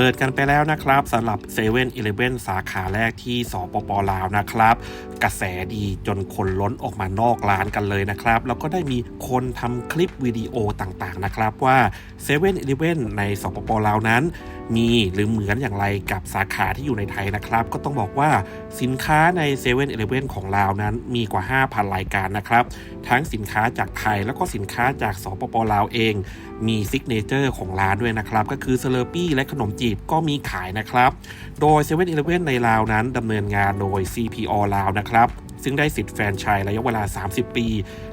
เปิดกันไปแล้วนะครับสำหรับ7 e เ e ่ e อสาขาแรกที่สปปลาวนะครับ กระแสดีจนคนล้นออกมานอกร้านกันเลยนะครับ แล้วก็ได้มีคนทำคลิปวิดีโอต่างๆนะครับว่า7 e เ e ่ e ในสปปลาวนั้น มีหรือเหมือนอย่างไรกับสาขาที่อยู่ในไทยนะครับ ก็ต้องบอกว่าสินค้าใน7 e เ e ่ e ของลาวนั้นมีกว่า 5,000 รายการนะครับ ทั้งสินค้าจากไทยแล้วก็สินค้าจากสปปลาวเอง มีซิกเนเจอร์ของร้านด้วยนะครับ ก็คือเซเลปี้และขนมจีบก็มีขายนะครับ โดย7 e เ e ่ e ในลาวนั้นดำเนินงานโดย CPO ลาวนะครับซึ่งได้สิทธิ์แฟนชายระยะเวลา 30 ปี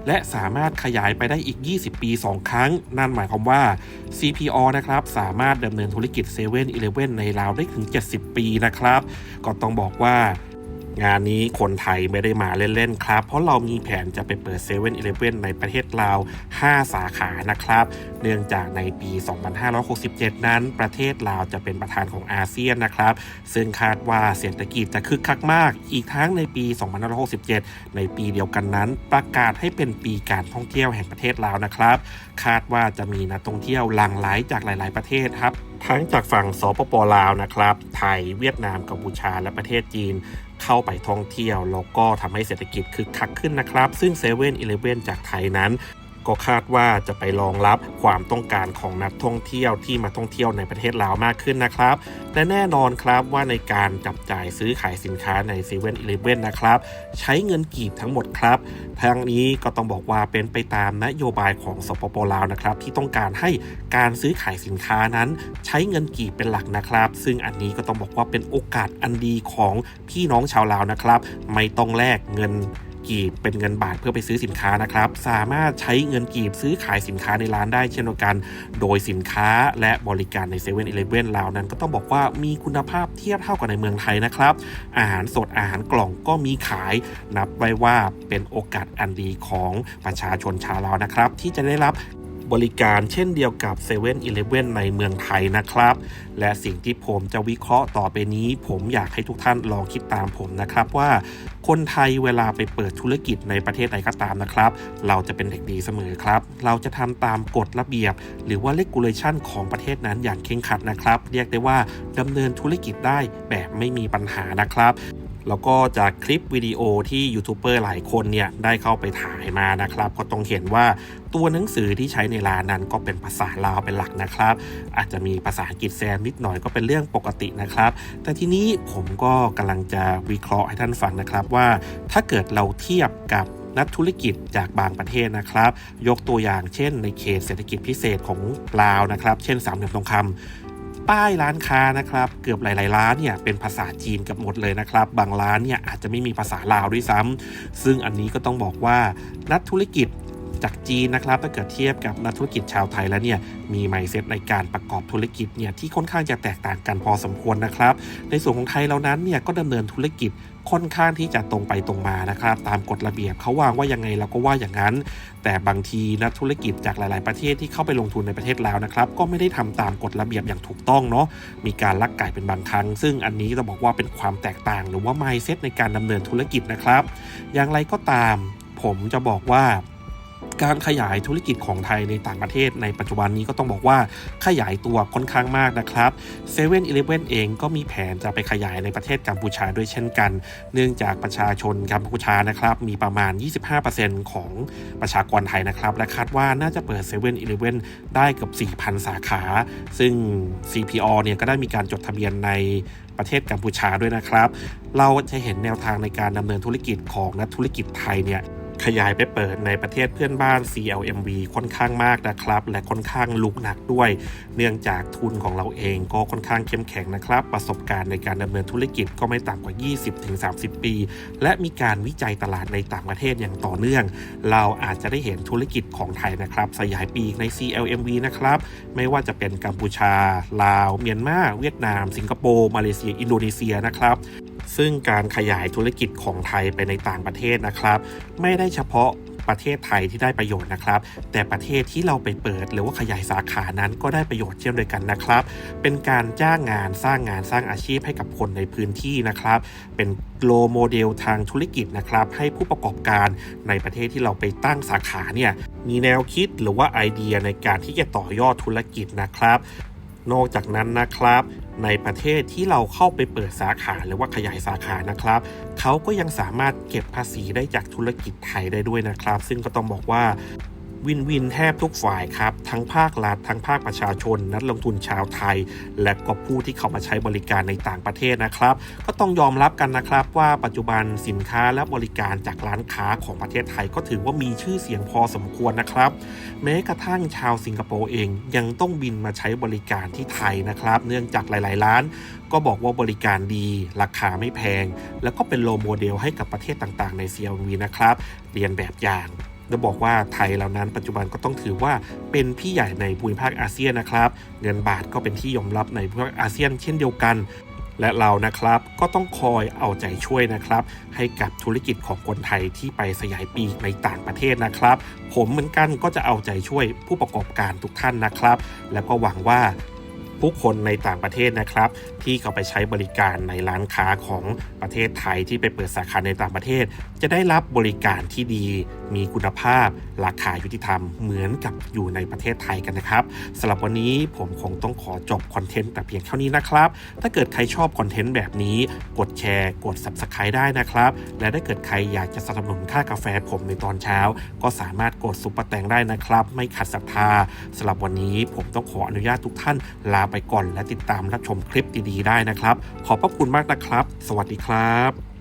และสามารถขยายไปได้อีก 20 ปี 2 ครั้ง นั่นหมายความว่า CPO นะครับสามารถดำเนินธุรกิจ7 e เ e ่ e ในลาวได้ถึง 70 ปีนะครับ ก็ต้องบอกว่า งานนี้คนไทยไม่ได้มาเล่น ๆ ครับ เพราะเรามีแผนจะไปเปิด7 e เ e ่ e ในประเทศลาว 5 สาขานะครับ เนื่องจากในปี 2567 นั้น ประเทศลาวจะเป็นประธานของอาเซียนนะครับ ซึ่งคาดว่าเศรษฐกิจจะคึกคักมาก อีกทั้งในปี 2567 ในปีเดียวกันนั้น ประกาศให้เป็นปีการท่องเที่ยวแห่งประเทศลาวนะครับ คาดว่าจะมีนักท่องเที่ยวหลั่งไหลจากหลาย ๆ ประเทศครับ ทั้งจากฝั่งสปปลาวนะครับ ไทยเวียดนามกัมพูชาและประเทศจีนเข้าไปท่องเที่ยว แล้วก็ทำให้เศรษฐกิจคึกคักขึ้นนะครับ ซึ่ง7 e เ e ่ e อจากไทยนั้น ก็คาดว่าจะไปรองรับความต้องการของนักท่องเที่ยวที่มาท่องเที่ยวในประเทศลาวมากขึ้นนะครับ และแน่นอนครับว่าในการจับจ่ายซื้อขายสินค้าใน7 e เ e ่ e นะครับ ใช้เงินกีบทั้งหมดครับทั้งนี้ก็ต้องบอกว่าเป็นไปตามนโยบายของสปปลาวนะครับ ที่ต้องการให้การซื้อขายสินค้านั้น ใช้เงินกีบเป็นหลักนะครับ ซึ่งอันนี้ก็ต้องบอกว่าเป็นโอกาสอันดีของพี่น้องชาวลาวนะครับ ไม่ต้องแลกเงิน กีบเป็นเงินบาทเพื่อไปซื้อสินค้านะครับ สามารถใช้เงินกีบซื้อขายสินค้าในร้านได้เช่นเดียวกัน โดยสินค้าและบริการในเซเว่นอลาวนั้น ก็ต้องบอกว่ามีคุณภาพเทียบเท่ากับในเมืองไทยนะครับ อาหารสดอาหารกล่องก็มีขาย นับไว้ว่าเป็นโอกาสอันดีของประชาชนชาวลาวนะครับ ที่จะได้รับ บริการเช่นเดียวกับ7 e เ e ่ e ในเมืองไทยนะครับ และสิ่งที่ผมจะวิเคราะห์ต่อไปนี้ ผมอยากให้ทุกท่านลองคิดตามผมนะครับว่า คนไทยเวลาไปเปิดธุรกิจในประเทศใดก็ตามนะครับ เราจะเป็นเด็กดีเสมอครับ เราจะทำตามกฎระเบียบ หรือว่า regulation ของประเทศนั้นอย่างเคร่งครัดนะครับ เรียกได้ว่าดำเนินธุรกิจได้แบบไม่มีปัญหานะครับ แล้วก็จากคลิปวิดีโอที่ยูทูบเบอร์หลายคนเนี่ยได้เข้าไปถ่ายมานะครับ ก็ต้องเห็นว่าตัวหนังสือที่ใช้ในร้านนั้นก็เป็นภาษาลาวเป็นหลักนะครับ อาจจะมีภาษาอังกฤษแซมนิดหน่อยก็เป็นเรื่องปกตินะครับ แต่ทีนี้ผมก็กำลังจะวิเคราะห์ให้ท่านฟังนะครับว่า ถ้าเกิดเราเทียบกับนักธุรกิจจากบางประเทศนะครับ ยกตัวอย่างเช่น ในเขตเศรษฐกิจพิเศษของลาวนะครับ เช่นสามเหลี่ยมทองคำ ป้ายร้านค้านะครับเกือบหลาย ๆ ร้านเนี่ยเป็นภาษาจีนกับหมดเลยนะครับ บางร้านเนี่ยอาจจะไม่มีภาษาลาวด้วยซ้ำซึ่งอันนี้ก็ต้องบอกว่านักธุรกิจจากจีนนะครับถ้าเกิดเทียบกับนักธุรกิจชาวไทยแล้วเนี่ยมีไมเซ็ตในการประกอบธุรกิจเนี่ยที่ค่อนข้างจะแตกต่างกันพอสมควรนะครับ ในส่วนของไทยเรานั้นเนี่ยก็ดำเนินธุรกิจ ค่อนข้างที่จะตรงไปตรงมานะครับ ตามกฎระเบียบเขาวางว่ายังไงเราก็ว่าอย่างนั้น แต่บางทีนักธุรกิจจากหลาย ๆ ประเทศที่เข้าไปลงทุนในประเทศลาวนะครับก็ไม่ได้ทำตามกฎระเบียบอย่างถูกต้องเนาะมีการลักไก่เป็นบางครั้ง ซึ่งอันนี้จะบอกว่าเป็นความแตกต่าง หรือว่าไมเซ็ตในการดำเนินธุรกิจนะครับ อย่างไรก็ตาม ผมจะบอกว่า การขยายธุรกิจของไทยในต่างประเทศ ในปัจจุบันนี้ก็ต้องบอกว่าขยายตัวค่อนข้างมากนะครับ7 e เ e ่ e อเลฟเว่นเองก็มีแผนจะไปขยายในประเทศกัมพูชาด้วยเช่นกัน เนื่องจากประชาชนกัมพูชานะครับมีประมาณ 25%ของประชากรไทยนะครับ และคาดว่าน่าจะเปิด7 e เ e ่ e ได้เกือบ 4,000 สาขา ซึ่ง CPO เนี่ยก็ได้มีการจดทะเบียนในประเทศกัมพูชาด้วยนะครับ เราจะเห็นแนวทางในการดำเนินธุรกิจของนักธุรกิจไทยเนี่ย ขยายไปเปิดในประเทศเพื่อนบ้าน CLMV ค่อนข้างมากนะครับ และค่อนข้างลุกหนักด้วย เนื่องจากทุนของเราเองก็ค่อนข้างเข้มแข็งนะครับ ประสบการณ์ในการดำเนินธุรกิจก็ไม่ต่ำกว่า 20-30 ปี และมีการวิจัยตลาดในต่างประเทศอย่างต่อเนื่อง เราอาจจะได้เห็นธุรกิจของไทยนะครับสยายปีใน CLMV นะครับ ไม่ว่าจะเป็นกัมพูชา ลาว เมียนมา เวียดนาม สิงคโปร์ มาเลเซีย อินโดนีเซียนะครับ ซึ่งการขยายธุรกิจของไทยไปในต่างประเทศนะครับ ไม่ได้เฉพาะประเทศไทยที่ได้ประโยชน์นะครับ แต่ประเทศที่เราไปเปิด หรือว่าขยายสาขานั้นก็ได้ประโยชน์เช่นเดียวกันนะครับ เป็นการจ้างงานสร้างงานสร้างอาชีพให้กับคนในพื้นที่นะครับ เป็นโลโมเดลทางธุรกิจนะครับ ให้ผู้ประกอบการในประเทศที่เราไปตั้งสาขาเนี่ยมีแนวคิดหรือว่าไอเดียในการที่จะต่อยอดธุรกิจนะครับ นอกจากนั้นนะครับ ในประเทศที่เราเข้าไปเปิดสาขาหรือว่าขยายสาขานะครับ เขาก็ยังสามารถเก็บภาษีได้จากธุรกิจไทยได้ด้วยนะครับ ซึ่งก็ต้องบอกว่า วินวินแทบทุกฝ่ายครับ ทั้งภาครัฐทั้งภาคประชาชน นักลงทุนชาวไทย และก็ผู้ที่เข้ามาใช้บริการในต่างประเทศนะครับ ก็ต้องยอมรับกันนะครับว่าปัจจุบันสินค้าและบริการจากร้านค้าของประเทศไทยก็ถือว่ามีชื่อเสียงพอสมควรนะครับ แม้กระทั่งชาวสิงคโปร์เองยังต้องบินมาใช้บริการที่ไทยนะครับ เนื่องจากหลาย ๆ ร้าน ก็บอกว่าบริการดี ราคาไม่แพง แล้วก็เป็นโลโมเดลให้กับประเทศต่าง ๆ ใน CLV นะครับ เรียนแบบอย่าง จะบอกว่าไทยเหล่านั้นปัจจุบันก็ต้องถือว่าเป็นพี่ใหญ่ในภูมิภาคอาเซียนนะครับ เงินบาทก็เป็นที่ยอมรับในภูมิภาคอาเซียนเช่นเดียวกัน และเรานะครับก็ต้องคอยเอาใจช่วยนะครับ ให้กับธุรกิจของคนไทยที่ไปสยายปีกในต่างประเทศนะครับ ผมเหมือนกันก็จะเอาใจช่วยผู้ประกอบการทุกท่านนะครับ แล้วก็หวังว่า ผู้คนในต่างประเทศนะครับ ที่เขาไปใช้บริการในร้านค้าของประเทศไทยที่ไปเปิดสาขาในต่างประเทศ จะได้รับบริการที่ดี มีคุณภาพ ราคายุติธรรมเหมือนกับอยู่ในประเทศไทยกันนะครับสำหรับวันนี้ผมคงต้องขอจบคอนเทนต์แต่เพียงเท่านี้นะครับ ถ้าเกิดใครชอบคอนเทนต์แบบนี้กดแชร์กด Subscribe ได้นะครับ และถ้าเกิดใครอยากจะสนับสนุนค่ากาแฟผมในตอนเช้า ก็สามารถกดซุปเปอร์แตงได้นะครับ ไม่ขัดศรัทธาสำหรับวันนี้ผมต้องขออนุญาตทุกท่านลาไปก่อน และติดตามรับชมคลิปดีๆได้นะครับ ขอบพระคุณมากนะครับ สวัสดีครับ